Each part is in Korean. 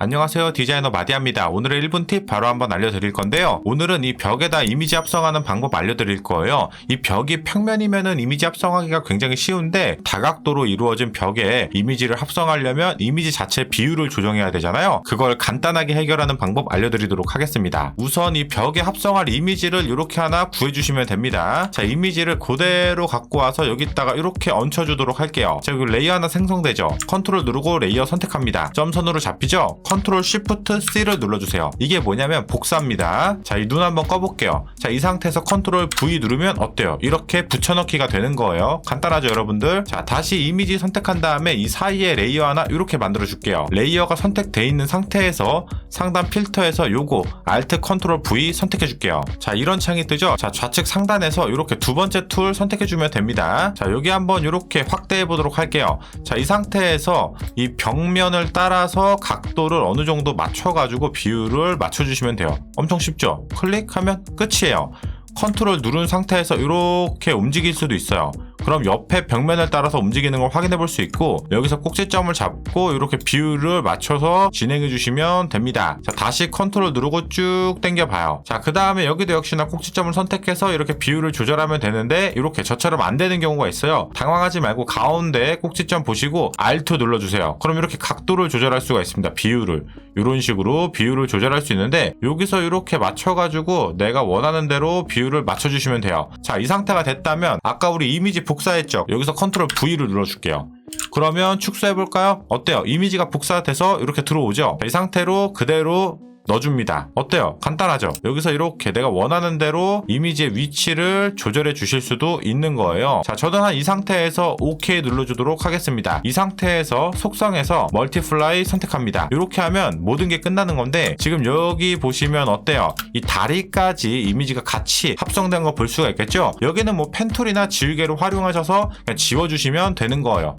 안녕하세요. 디자이너 마디아입니다. 오늘의 1분 팁 바로 한번 알려드릴 건데요. 오늘은 이 벽에다 이미지 합성하는 방법 알려드릴 거예요. 이 벽이 평면이면은 이미지 합성하기가 굉장히 쉬운데 다각도로 이루어진 벽에 이미지를 합성하려면 이미지 자체 비율을 조정해야 되잖아요. 그걸 간단하게 해결하는 방법 알려드리도록 하겠습니다. 우선 이 벽에 합성할 이미지를 이렇게 하나 구해주시면 됩니다. 자 이미지를 그대로 갖고 와서 여기다가 이렇게 얹혀주도록 할게요. 자 여기 레이어 하나 생성되죠? 컨트롤 누르고 레이어 선택합니다. 점선으로 잡히죠 컨트롤 쉬프트 C를 눌러주세요. 이게 뭐냐면 복사입니다. 자 이 눈 한번 꺼볼게요. 자 이 상태에서 컨트롤 V 누르면 어때요? 이렇게 붙여넣기가 되는 거예요. 간단하죠 여러분들? 자 다시 이미지 선택한 다음에 이 사이에 레이어 하나 이렇게 만들어 줄게요. 레이어가 선택돼 있는 상태에서 상단 필터에서 요거 Alt 컨트롤 V 선택해 줄게요. 자 이런 창이 뜨죠? 자 좌측 상단에서 이렇게 두 번째 툴 선택해 주면 됩니다. 자 여기 한번 이렇게 확대해 보도록 할게요. 자 이 상태에서 이 벽면을 따라서 각도를 어느 정도 맞춰가지고 비율을 맞춰주시면 돼요. 엄청 쉽죠? 클릭하면 끝이에요. 컨트롤 누른 상태에서 이렇게 움직일 수도 있어요. 그럼 옆에 벽면을 따라서 움직이는 걸 확인해 볼 수 있고 여기서 꼭지점을 잡고 이렇게 비율을 맞춰서 진행해 주시면 됩니다. 자 다시 컨트롤 누르고 쭉 당겨 봐요. 자 그 다음에 여기도 역시나 꼭지점을 선택해서 이렇게 비율을 조절하면 되는데 이렇게 저처럼 안 되는 경우가 있어요. 당황하지 말고 가운데 꼭지점 보시고 Alt 눌러주세요. 그럼 이렇게 각도를 조절할 수가 있습니다. 비율을 이런 식으로 비율을 조절할 수 있는데 여기서 이렇게 맞춰가지고 내가 원하는 대로 비 율을 맞춰주시면 돼요. 자 이 상태가 됐다면 아까 우리 이미지 복사했죠? 여기서 컨트롤 V를 눌러줄게요. 그러면 축소해볼까요? 어때요? 이미지가 복사돼서 이렇게 들어오죠? 이 상태로 그대로 넣어줍니다. 어때요? 간단하죠? 여기서 이렇게 내가 원하는 대로 이미지의 위치를 조절해 주실 수도 있는 거예요. 자, 저는 한 이 상태에서 OK 눌러주도록 하겠습니다. 이 상태에서 속성에서 멀티플라이 선택합니다. 이렇게 하면 모든 게 끝나는 건데 지금 여기 보시면 어때요? 이 다리까지 이미지가 같이 합성된 거 볼 수가 있겠죠? 여기는 뭐 펜툴이나 지우개로 활용하셔서 그냥 지워주시면 되는 거예요.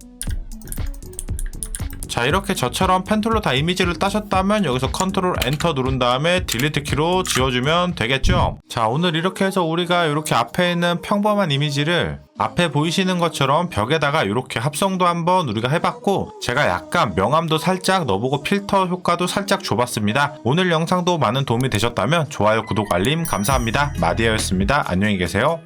자 이렇게 저처럼 펜툴로 다 이미지를 따셨다면 여기서 컨트롤 엔터 누른 다음에 딜리트 키로 지워주면 되겠죠? 자 오늘 이렇게 해서 우리가 이렇게 앞에 있는 평범한 이미지를 앞에 보이시는 것처럼 벽에다가 이렇게 합성도 한번 우리가 해봤고 제가 약간 명암도 살짝 넣어보고 필터 효과도 살짝 줘봤습니다. 오늘 영상도 많은 도움이 되셨다면 좋아요 구독 알림 감사합니다. 마디아였습니다. 안녕히 계세요